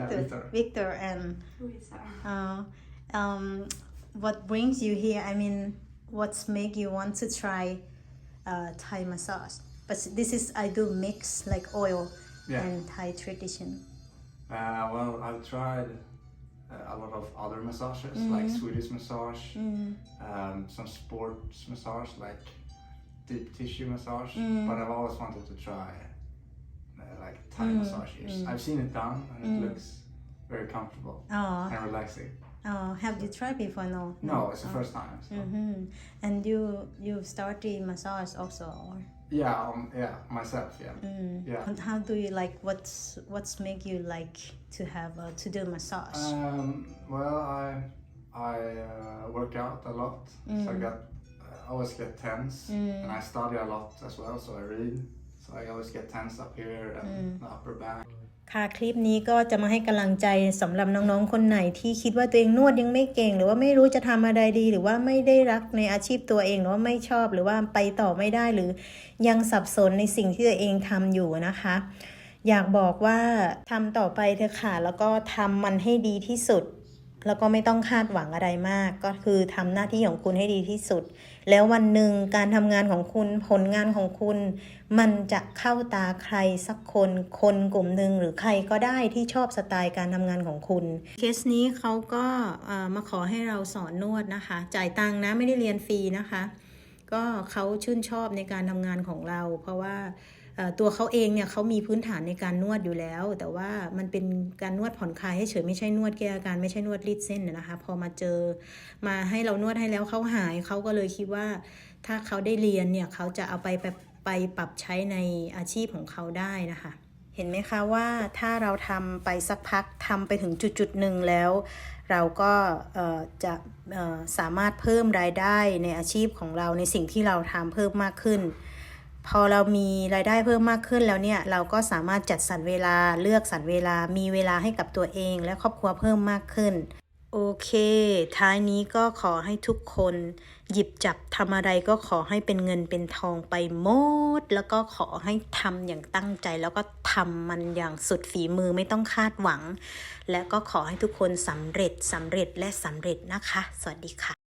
Victor Victor. Victor and Louisa. uh, um, what brings you here I mean what's make you want to try uh, Thai massage but this is I do mix like oil Yeah. and Thai tradition Uh, well, I've tried uh, a lot of other massages, like Swedish massage, um, some sports massage, like deep tissue massage. But I've always wanted to try like Thai massages. I've seen it done, and it looks very comfortable oh and relaxing. oh have you tried before no No, it's the first time. So. hmm and you you started massage also or Yeah, um, yeah, myself. Yeah, yeah. And how do you like what's what's make you like to have uh, to do massage Um, well, I I uh, work out a lot, so I got I always get tense, and I study a lot as well. So I read, so I always get tense up here and the upper back. ค่ะคลิปนี้ก็จะมาให้กำลังใจสำหรับน้องๆคนไหนที่คิดว่าตัวเองนวดยังไม่เก่ง หรือว่าไม่รู้จะทำอะไรดี หรือว่าไม่ได้รักในอาชีพตัวเองหรือว่าไม่ชอบหรือว่าไปต่อไม่ได้หรือยังสับสนในสิ่งที่ตัวเองทำอยู่นะคะ อยากบอกว่าทำต่อไปเถอะค่ะแล้วก็ทำมันให้ดีที่สุด แล้วก็ไม่ต้องคาดหวังอะไรมาก ก็คือทำหน้าที่ของคุณให้ดีที่สุด แล้ววันหนึ่งการทำงานของคุณผลงานของคุณ มันจะเข้าตาใครสักคนคนกลุ่มหนึ่งหรือใครก็ได้ที่ชอบสไตล์การทำงานของคุณ เคสนี้เขาก็มาขอให้เราสอนนวดนะคะ จ่ายตังค์นะไม่ได้เรียนฟรีนะคะ ก็เขาชื่นชอบในการทำงานของเรา เพราะว่า ตัวเขาเองเนี่ยเขามีพื้นฐานในการนวดอยู่แล้ว แต่ว่ามันเป็นการนวดผ่อนคลายให้เฉยไม่ใช่นวดแก้อาการไม่ใช่นวดรีดเส้นนะคะพอมาเจอมาให้เรานวดให้แล้วเขาหายเขาก็เลยคิดว่าถ้าเขาได้เรียนเนี่ยเขาจะเอาไปไปไปปรับใช้ในอาชีพของเขาได้นะคะ เห็นไหมคะว่าถ้าเราทำไปสักพักทำไปถึงจุดจุดหนึ่งแล้ว เราก็จะสามารถเพิ่มรายได้ในอาชีพของเราในสิ่งที่เราทำเพิ่มมากขึ้น พอเรามีรายได้เพิ่มมากขึ้นแล้วเนี่ย เราก็สามารถจัดสรรเวลาเลือกสรรเวลามีเวลาให้กับตัวเองและครอบครัวเพิ่มมากขึ้น โอเค ท้ายนี้ก็ขอให้ทุกคน หยิบจับทำอะไรก็ขอให้เป็นเงินเป็นทองไปหมด แล้วก็ขอให้ทำอย่างตั้งใจ แล้วก็ทำมันอย่างสุดฝีมือไม่ต้องคาดหวัง และก็ขอให้ทุกคนสำเร็จสำเร็จและสำเร็จนะคะ สวัสดีค่ะ